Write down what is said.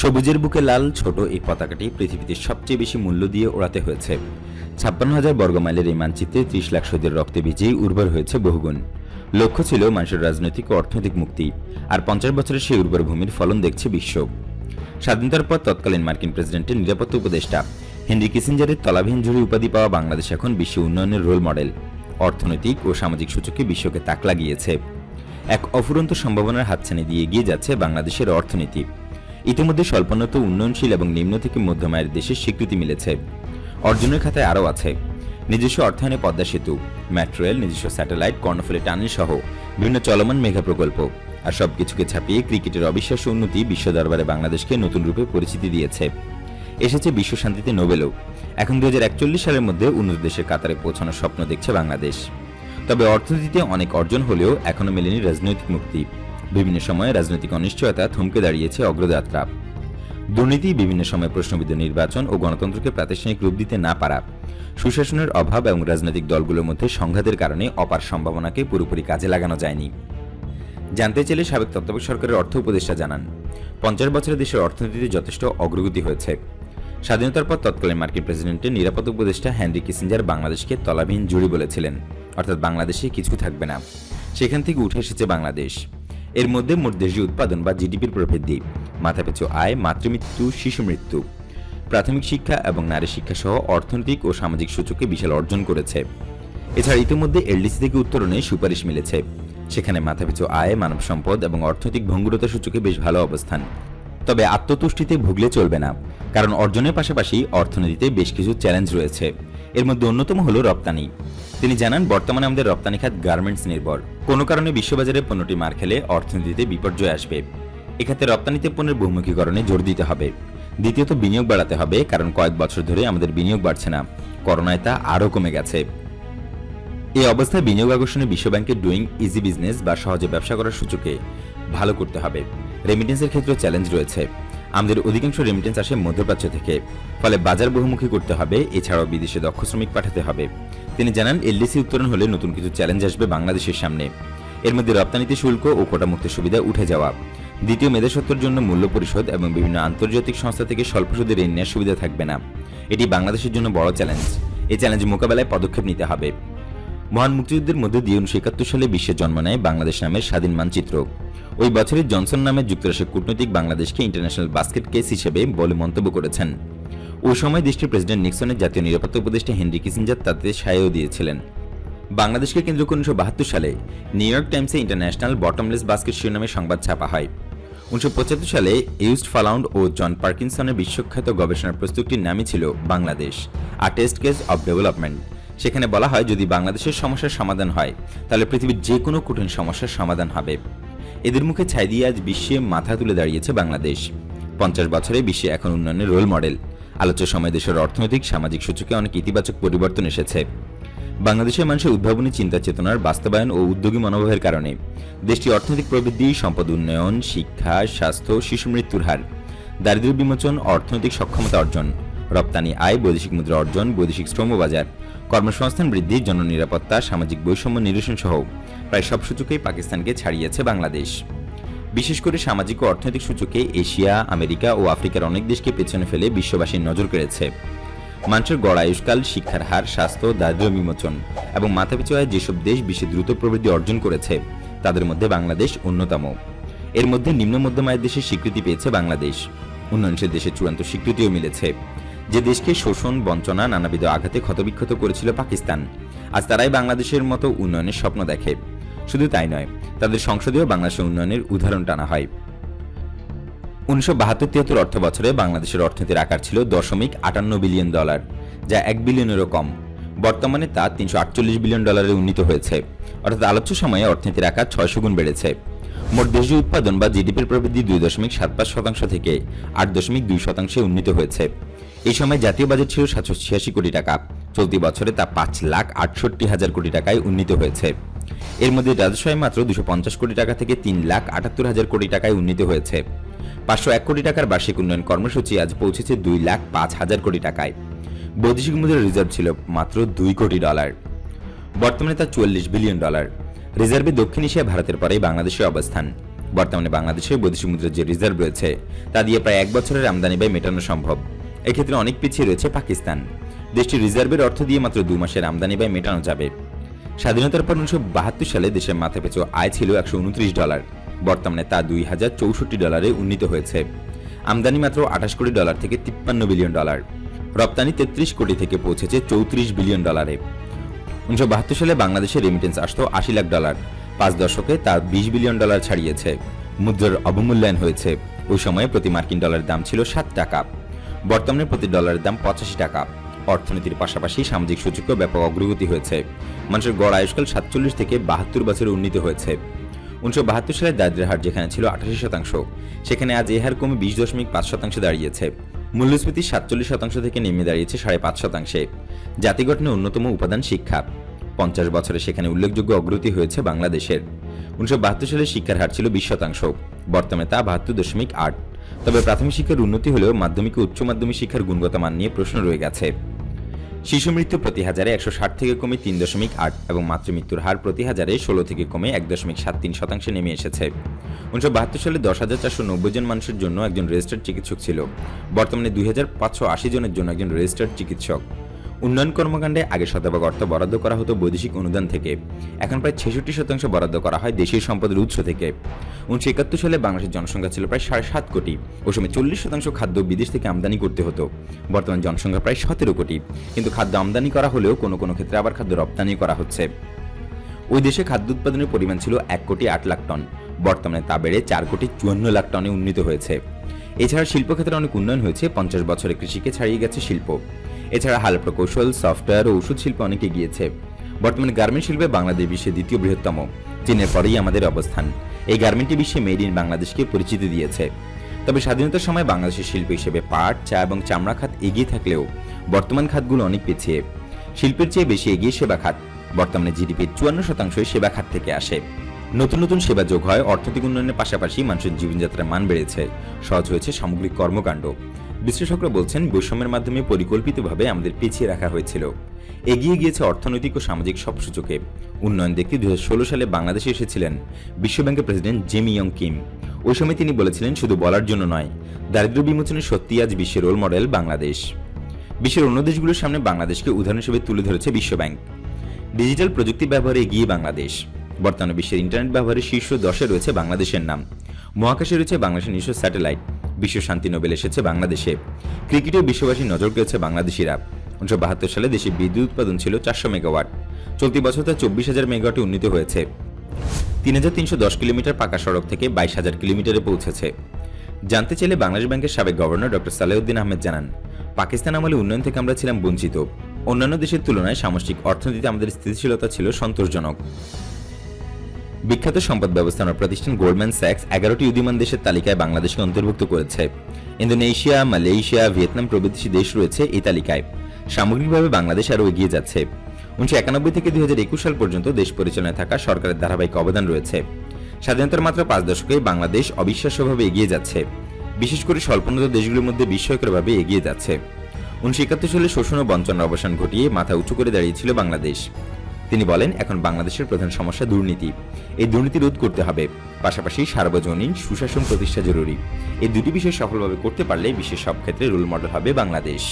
সবুজের বুকে লাল, ছোট এই পতাকাটি পৃথিবীতে সবচেয়ে বেশি মূল্য দিয়ে ওড়াতে হয়েছে। ছাপ্পান্ন হাজার বর্গমাইলের এই মানচিত্রে ত্রিশ লাখ শহীদের রক্তে ভিজেই উর্বর হয়েছে বহুগুণ। লক্ষ্য ছিল মানুষের রাজনৈতিক ও অর্থনৈতিক মুক্তি, আর পঞ্চাশ বছরের সেই উর্বর ভূমির ফলন দেখছে বিশ্ব। স্বাধীনতার পর তৎকালীন মার্কিন প্রেসিডেন্টের নিরাপত্তা উপদেষ্টা হেনরি কিসিঞ্জারের তলাবিহীন জুড়ি উপাধি পাওয়া বাংলাদেশ এখন বিশ্ব উন্নয়নের রোল মডেল। অর্থনৈতিক ও সামাজিক সূচকে বিশ্বকে তাক লাগিয়েছে। এক অফুরন্ত সম্ভাবনার হাতছানি দিয়ে এগিয়ে যাচ্ছে বাংলাদেশের অর্থনীতি। ইতিমধ্যে স্বল্পোন্নত, উন্নয়নশীল এবং নিম্ন থেকে মধ্যম আয়ের দেশের স্বীকৃতি মিলেছে। অর্জনের খাতায় আরও আছে, নিজস্ব অর্থায়নে পদ্মা সেতু, মেট্রো রেল, নিজস্ব স্যাটেলাইট কর্ণফুলী টানেল সহ বিভিন্ন চলমান মেগা প্রকল্প। আর সবকিছুকে ছাপিয়ে ক্রিকেটের অবিশ্বাস্য উন্নতি বিশ্ব দরবারে বাংলাদেশকে নতুন রূপে পরিচিতি দিয়েছে। এসেছে বিশ্ব শান্তিতে নোবেলও। এখন দুই হাজার একচল্লিশ সালের মধ্যে উন্নত দেশের কাতারে পৌঁছানোর স্বপ্ন দেখছে বাংলাদেশ। তবে অর্থনীতিতে অনেক অর্জন হলেও এখনও মেলেনি রাজনৈতিক মুক্তি। বিভিন্ন সময়ে রাজনৈতিক অনিশ্চয়তা থমকে দাঁড়িয়েছে অগ্রযাত্রা। দুর্নীতি, বিভিন্ন সময় প্রশ্নবিদ্ধ নির্বাচন ও গণতন্ত্রকে প্রাতিষ্ঠানিক রূপ দিতে না পারা, সুশাসনের অভাব এবং রাজনৈতিক দলগুলোর মধ্যে সংঘাতের কারণে অপার সম্ভাবনাকে পুরোপুরি কাজে লাগানো যায়নি। জানতে চাইলে সাবেক তত্ত্বাবধায়ক সরকারের অর্থ উপদেষ্টা জানান, পঞ্চাশ বছরে দেশের অর্থনীতিতে যথেষ্ট অগ্রগতি হয়েছে। স্বাধীনতার পর তৎকালীন মার্কিন প্রেসিডেন্টের নিরাপদ উপদেষ্টা হেনরি কিসিঞ্জার বাংলাদেশকে তলাবিহীন জুড়ি বলেছিলেন, অর্থাৎ বাংলাদেশে কিছু থাকবে না। সেখান থেকে উঠে এসেছে বাংলাদেশ। এর মধ্যে মোট দেশীয় উৎপাদন বা জিডিপির প্রবৃদ্ধি মাথাপিছু আয়, মাতৃমৃত্যু, শিশু মৃত্যু। প্রাথমিক শিক্ষা এবং নারী শিক্ষা সহ অর্থনৈতিক ও সামাজিক সূচকে বিশাল অর্জন করেছে। এছাড়া ইতিমধ্যে এলডিসি থেকে উত্তরণে সুপারিশ মিলেছে। সেখানে মাথাপিছু আয়, মানব সম্পদ এবং অর্থনৈতিক ভঙ্গুরতা সূচকে বেশ ভালো অবস্থান। তবে আত্মতুষ্টিতে ভুগলে চলবে না, কারণ অর্জনের পাশাপাশি অর্থনীতিতে বেশ কিছু চ্যালেঞ্জ রয়েছে। এর মধ্যে অন্যতম হল রপ্তানি। তিনি জানান, বর্তমানে আমাদের রপ্তানি খাত গার্মেন্টস নির্ভর। কোনো কারণে বিশ্ববাজারে পণ্যটি মার খেলে অর্থনীতিতে বিপর্যয় আসবে। এক্ষেত্রে রপ্তানিতে পণ্যের বহুমুখীকরণে জোর দিতে হবে। দ্বিতীয়ত, বিনিয়োগ বাড়াতে হবে, কারণ কয়েক বছর ধরে আমাদের বিনিয়োগ বাড়ছে না। করোনায় তা আরও কমে গেছে। এই অবস্থায় বিনিয়োগ আকর্ষণে বিশ্বব্যাংকের ডুইং ইজি বিজনেস বা সহজে ব্যবসা করার সূচকে ভালো করতে হবে। রেমিটেন্সের ক্ষেত্রে চ্যালেঞ্জ রয়েছে। আমাদের অধিকাংশ রেমিটেন্স আসে মধ্যপ্রাচ্য থেকে। ফলে বাজার বহুমুখী করতে হবে, এছাড়াও বিদেশে দক্ষ শ্রমিক পাঠাতে হবে। তিনি জানান, এলডিসি উত্তরণ হলে নতুন কিছু চ্যালেঞ্জ আসবে বাংলাদেশের সামনে। এর মধ্যে রপ্তানিতে শুল্ক ও কোটামুক্ত সুবিধা উঠে যাওয়া। দ্বিতীয় মেধাসত্বর জন্য মূল্য পরিশোধ এবং বিভিন্ন আন্তর্জাতিক সংস্থা থেকে স্বল্প সুদে ঋণ নেওয়ার সুবিধা থাকবে না। এটি বাংলাদেশের জন্য বড় চ্যালেঞ্জ এই চ্যালেঞ্জ মোকাবেলায় পদক্ষেপ নিতে হবে। মহান মুক্তিযুদ্ধের মধ্যে দিয়ে উনিশশো একাত্তর সালে বিশ্বে জন্ম নেয় বাংলাদেশ নামের স্বাধীন মানচিত্র। ওই বছরই জনসন নামে যুক্তরাষ্ট্রের কূটনৈতিক বাংলাদেশকে ইন্টারন্যাশনাল বাস্কেট কেস হিসেবে বলে মন্তব্য করেছেন। ওই সময় দেশটির প্রেসিডেন্ট নিক্সনের জাতীয় নিরাপত্তা উপদেষ্টা হেনরি কিসিঞ্জার তাতে সায়ও দিয়েছিলেন। বাংলাদেশকে কেন্দ্র করে উনিশশো বাহাত্তর সালে নিউ ইয়র্ক টাইমসে ইন্টারন্যাশনাল বটমলেস বাস্কেট শিরোনামে সংবাদ ছাপা হয়। উনিশশো পঁচাত্তর সালে ইউস্ট ফালাউন্ড ও জন পার্কিনসনের বিশ্বখ্যাত গবেষণার প্রস্তুতির নামই ছিল Bangladesh, a test case of development. সেখানে বলা হয়, যদি বাংলাদেশের সমস্যার সমাধান হয়, তাহলে পৃথিবীর যে কোনো কঠিন সমস্যার সমাধান হবে। এদের মুখে ছাই দিয়ে আজ বিশ্বে মাথা তুলে দাঁড়িয়েছে বাংলাদেশ। পঞ্চাশ বছরে বিশ্বে এখন উন্নয়নের রোল মডেল আলোচ্য সময় দেশের অর্থনৈতিক, সামাজিক সূচকে অনেক ইতিবাচক পরিবর্তন এসেছে। বাংলাদেশের মানুষের উদ্ভাবনী চিন্তা চেতনার বাস্তবায়ন ও উদ্যোগী মনোভাবের কারণে দেশটি অর্থনৈতিক প্রবৃদ্ধি, সম্পদ উন্নয়ন, শিক্ষা, স্বাস্থ্য, শিশু মৃত্যুর হার, দারিদ্র্য বিমোচন, অর্থনৈতিক সক্ষমতা অর্জন, রপ্তানি আয়, বৈদেশিক মুদ্রা অর্জন, বৈদেশিক শ্রম বাজার, কর্মসংস্থান বৃদ্ধি, জননিরাপত্তা, সামাজিক বৈষম্য নিরসন সহ প্রায় সব সূচকেই পাকিস্তানকে ছাড়িয়েছে বাংলাদেশ। বিশেষ করে সামাজিক ও অর্থনৈতিক সূচকে এশিয়া, আমেরিকা ও আফ্রিকার অনেক দেশকে পেছনে ফেলে বিশ্ববাসীর নজর কেড়েছে। মানুষের গড় আয়ুষ্কাল, শিক্ষার হার, স্বাস্থ্য, দারিদ্র্য বিমোচন এবং মাথাপিছু আয় যেসব দেশ বিশ্বে দ্রুত প্রবৃদ্ধি অর্জন করেছে, তাদের মধ্যে বাংলাদেশ অন্যতম। এর মধ্যে নিম্ন মধ্যম আয়ের দেশের স্বীকৃতি পেয়েছে বাংলাদেশ। উন্নয়নশীল দেশের চূড়ান্ত স্বীকৃতিও মিলেছে। যে দেশকে শোষণ, বঞ্চনা, নানাবিধ আঘাতে ক্ষতবিক্ষত করেছিল পাকিস্তান, আজ তারাই বাংলাদেশের মতো উন্নয়নের স্বপ্ন দেখে। শুধু তাই নয়, তাদের সংসদেও বাংলাদেশের উন্নয়নের উদাহরণ টানা হয়। উনিশশো বাহাত্তর তিয়াত্তর অর্থ বছরে বাংলাদেশের অর্থনীতির আকার ছিল দশমিক আটান্ন বিলিয়ন ডলার, যা এক বিলিয়নেরও কম। বর্তমানে তা তিনশো আটচল্লিশ বিলিয়ন ডলারে উন্নীত হয়েছে। অর্থাৎ আলোচ্য সময়ে অর্থনীতির আকার ছয়শো গুণ বেড়েছে। মোট দেশীয় উৎপাদন বা জিডিপির প্রবৃদ্ধি দুই দশমিক সাত পাঁচ শতাংশ থেকে আট দশমিক দুই শতাংশে উন্নীত হয়েছে। এই সময় জাতীয় বাজেট ছিল সাতশো ছিয়াশি কোটি টাকা। চলতি বছরে তা পাঁচ লাখ আটষট্টি হাজার কোটি টাকায় উন্নীত হয়েছে। এর মধ্যে রাজস্ব আয় মাত্র দুশো পঞ্চাশ কোটি টাকা থেকে তিন লাখ আটাত্তর হাজার কোটি টাকায় উন্নীত হয়েছে। পাঁচশো এক কোটি টাকার বার্ষিক উন্নয়ন কর্মসূচি আজ পৌঁছেছে দুই লাখ পাঁচ হাজার কোটি টাকায়। বৈদেশিক মুদ্রার রিজার্ভ ছিল মাত্র দুই কোটি ডলার। বর্তমানে তা চুয়াল্লিশ বিলিয়ন ডলার। রিজার্ভে দক্ষিণ এশিয়া, ভারতের পরেই বাংলাদেশের অবস্থান। বর্তমানে বাংলাদেশে বৈদেশিক মুদ্রার যে রিজার্ভ রয়েছে, তা দিয়ে প্রায় এক বছরের আমদানি ব্যয় মেটানো সম্ভব। এক্ষেত্রে অনেক পিছিয়ে রয়েছে পাকিস্তান। দেশটির রিজার্ভের অর্থ দিয়ে মাত্র দু মাসের আমদানি ব্যয় মেটানো যাবে। স্বাধীনতার পর উনিশশো বাহাত্তর সালে দেশের মাথাপিছু আয় ছিল একশো উনত্রিশ ডলার। বর্তমানে তা দুই হাজার চৌষট্টি ডলারে উন্নীত হয়েছে। আমদানি মাত্র আঠাশ কোটি ডলার থেকে তিপ্পান্ন বিলিয়ন ডলার। রপ্তানি তেত্রিশ কোটি থেকে পৌঁছেছে চৌত্রিশ বিলিয়ন ডলারে। উনিশশো বাহাত্তর সালে বাংলাদেশে রেমিটেন্স আসতো আশি লাখ ডলার। পাঁচ দশকে তা বিশ বিলিয়ন ডলার ছাড়িয়েছে। মুদ্রার অবমূল্যায়ন হয়েছে। ওই সময়ে প্রতি মার্কিন ডলারের দাম ছিল সাত টাকা। বর্তমানে প্রতি ডলারের দাম পঁচাশি টাকা। অর্থনীতির পাশাপাশি সামাজিক সূচকেও ব্যাপক অগ্রগতি হয়েছে। মানুষের গড় আয়ুষ্কাল সাতচল্লিশ থেকে বাহাত্তর বছরে উন্নীত হয়েছে। উনিশশো বাহাত্তর সালে দারিদ্র্যের হার যেখানে ছিল আঠাশি শতাংশ, সেখানে আজ এই হার কমে বিশ দশমিক পাঁচ শতাংশে দাঁড়িয়েছে। মূল্যস্ফীতি সাতচল্লিশ শতাংশ থেকে নেমে দাঁড়িয়েছে সাড়ে পাঁচ শতাংশে। জাতি গঠনের অন্যতম উপাদান শিক্ষা। পঞ্চাশ বছরে সেখানে উল্লেখযোগ্য অগ্রগতি হয়েছে বাংলাদেশের। উনিশশো বাহাত্তর সালে শিক্ষার হার ছিল বিশ শতাংশ, বর্তমানে তা বাহাত্তর দশমিক আট। তবে প্রাথমিক শিক্ষার উন্নতি হলেও মাধ্যমিক ও উচ্চ মাধ্যমিক শিক্ষার গুণগত মান নিয়ে প্রশ্ন রয়ে গেছে। শিশু মৃত্যু প্রতি হাজারে একশো ষাট থেকে কমে তিন দশমিক আট এবং মাতৃমৃত্যুর হার প্রতি হাজারে ষোলো থেকে কমে এক দশমিক সাত তিন শতাংশে নেমে এসেছে। উনিশশো বাহাত্তর সালে দশ হাজার চারশো নব্বই জন মানুষের জন্য একজন রেজিস্টার্ড চিকিৎসক ছিল। বর্তমানে দুই হাজার পাঁচশো আশি জনের জন্য একজন রেজিস্টার্ড চিকিৎসক। উন্নয়ন কর্মকাণ্ডে আগে শতভাগ অর্থ বরাদ্দ করা হতো বৈদেশিক অনুদান থেকে। এখন প্রায় ছেষট্টি শতাংশ বরাদ্দ করা হয় দেশীয় সম্পদের উৎস থেকে। উনিশশো একাত্তর সালে বাংলাদেশের জনসংখ্যা ছিল প্রায় সাড়ে সাত কোটি। ও সময় চল্লিশ শতাংশ খাদ্য বিদেশ থেকে আমদানি করতে হতো। বর্তমান জনসংখ্যা প্রায় সতেরো কোটি। কিন্তু খাদ্য আমদানি করা হলেও কোনো কোনো ক্ষেত্রে আবার খাদ্য রপ্তানি করা হচ্ছে। ওই দেশে খাদ্য উৎপাদনের পরিমাণ ছিল এক কোটি আট লাখ টন। বর্তমানে তা বেড়ে চার কোটি চুয়ান্ন লাখ টনে উন্নীত হয়েছে। এছাড়া শিল্পক্ষেত্রে অনেক উন্নয়ন হয়েছে, পঞ্চাশ বছরে কৃষিকে ছাড়িয়ে গেছে শিল্প। এছাড়া হাল প্রকৌশল, সফটওয়্যার ও ওষুধ শিল্প অনেক এগিয়েছে। বর্তমানে গার্মেন্ট শিল্পে বাংলাদেশ বিশ্বের দ্বিতীয় বৃহত্তম, চীনের পরেই আমাদের অবস্থান। এই গার্মেন্টটি বিশ্বে মেড ইন বাংলাদেশকে পরিচিতি দিয়েছে। তবে স্বাধীনতার সময় বাংলাদেশের শিল্প হিসেবে পাট, চা এবং চামড়া খাত এগিয়ে থাকলেও বর্তমান খাতগুলো অনেক পিছিয়ে। শিল্পের চেয়ে বেশি এগিয়ে সেবা খাত, বর্তমানে জিডিপির চুয়ান্ন শতাংশই সেবা খাত থেকে আসে। নতুন নতুন সেবা যোগ হয়, অর্থনৈতিক উন্নয়নের পাশাপাশি মানুষের জীবনযাত্রার মান বেড়েছে। সহজ হয়েছে সামগ্রিক কর্মকাণ্ড। বিশ্লেষকরা বলছেন, বৈষম্যের মাধ্যমে পরিকল্পিতভাবে আমাদের পিছিয়ে রাখা হয়েছিল। এগিয়ে গিয়েছে অর্থনৈতিক ও সামাজিক সব সূচকে উন্নয়ন দেখতে দুই হাজার ষোলো সালে বাংলাদেশে এসেছিলেন বিশ্বব্যাংকের প্রেসিডেন্ট জেমি ইয়ং কিম। ওই সময় তিনি বলেছিলেন, শুধু বলার জন্য নয়, দারিদ্র বিমোচনে সত্যি আজ বিশ্বের রোল মডেল বাংলাদেশ। বিশ্বের অন্য দেশগুলোর সামনে বাংলাদেশকে উদাহরণ হিসেবে তুলে ধরেছে বিশ্বব্যাংক। ডিজিটাল প্রযুক্তি ব্যবহারে এগিয়ে বাংলাদেশ। বর্তমানে বিশ্বের ইন্টারনেট ব্যবহারের শীর্ষ দশে রয়েছে বাংলাদেশের নাম। মহাকাশে রয়েছে বাংলাদেশের নিজস্ব স্যাটেলাইট। বিশ্ব শান্তি নোবেল এসেছে বাংলাদেশে। ক্রিকেটেও বিশ্ববাসী নজর কেড়েছে বাংলাদেশিরা। উনিশশো বাহাত্তর সালে দেশে বিদ্যুৎ উৎপাদন ছিল চারশো মেগাওয়াট। চলতি বছর তা চব্বিশ হাজার মেগাওয়াটে উন্নীত হয়েছে। তিন হাজার তিনশো দশ কিলোমিটার পাকা সড়ক থেকে বাইশ হাজার কিলোমিটারে পৌঁছেছে। জানতে চাইলে বাংলাদেশ ব্যাংকের সাবেক গভর্নর ডক্টর সালেউদ্দিন আহমেদ জানান, পাকিস্তান আমলে উন্নয়ন থেকে আমরা ছিলাম বঞ্চিত। অন্যান্য দেশের তুলনায় সামষ্টিক অর্থনীতিতে আমাদের স্থিতিশীলতা ছিল সন্তোষজনক। বিখ্যাত সম্পদ ব্যবস্থাপনা প্রতিষ্ঠান গোল্ডম্যান স্যাক্স এগারোটি উদীয়মান দেশের তালিকায় বাংলাদেশকে অন্তর্ভুক্ত করেছে। ইন্দোনেশিয়া, মালয়েশিয়া, ভিয়েতনাম প্রভৃতি দেশ রয়েছে এই তালিকায়। সামগ্রিকভাবে বাংলাদেশ আরও এগিয়ে যাচ্ছে। উনিশশো একানব্বই থেকে দুই হাজার একুশ সাল পর্যন্ত দেশ পরিচালনায় থাকা সরকারের ধারাবাহিক অবদান রয়েছে। স্বাধীনতার মাত্র পাঁচ দশকে বাংলাদেশ অবিশ্বাস্যভাবে এগিয়ে যাচ্ছে। বিশেষ করে স্বল্পোন্নত দেশগুলোর মধ্যে বিস্ময়করভাবে এগিয়ে যাচ্ছে। উনিশশো একাত্তর সালে শোষণ ও বঞ্চনার অবসান ঘটিয়ে মাথা উঁচু করে দাঁড়িয়েছিল বাংলাদেশ। তিনি বলেন, এখন বাংলাদেশের প্রধান সমস্যা দুর্নীতি। এই দুর্নীতি রোধ করতে হবে। পাশাপাশি সার্বজনীন সুশাসন প্রতিষ্ঠা জরুরি। এই দুটি বিষয় সফলভাবে করতে পারলে বিশ্বের সব ক্ষেত্রে রোল মডেল হবে বাংলাদেশ।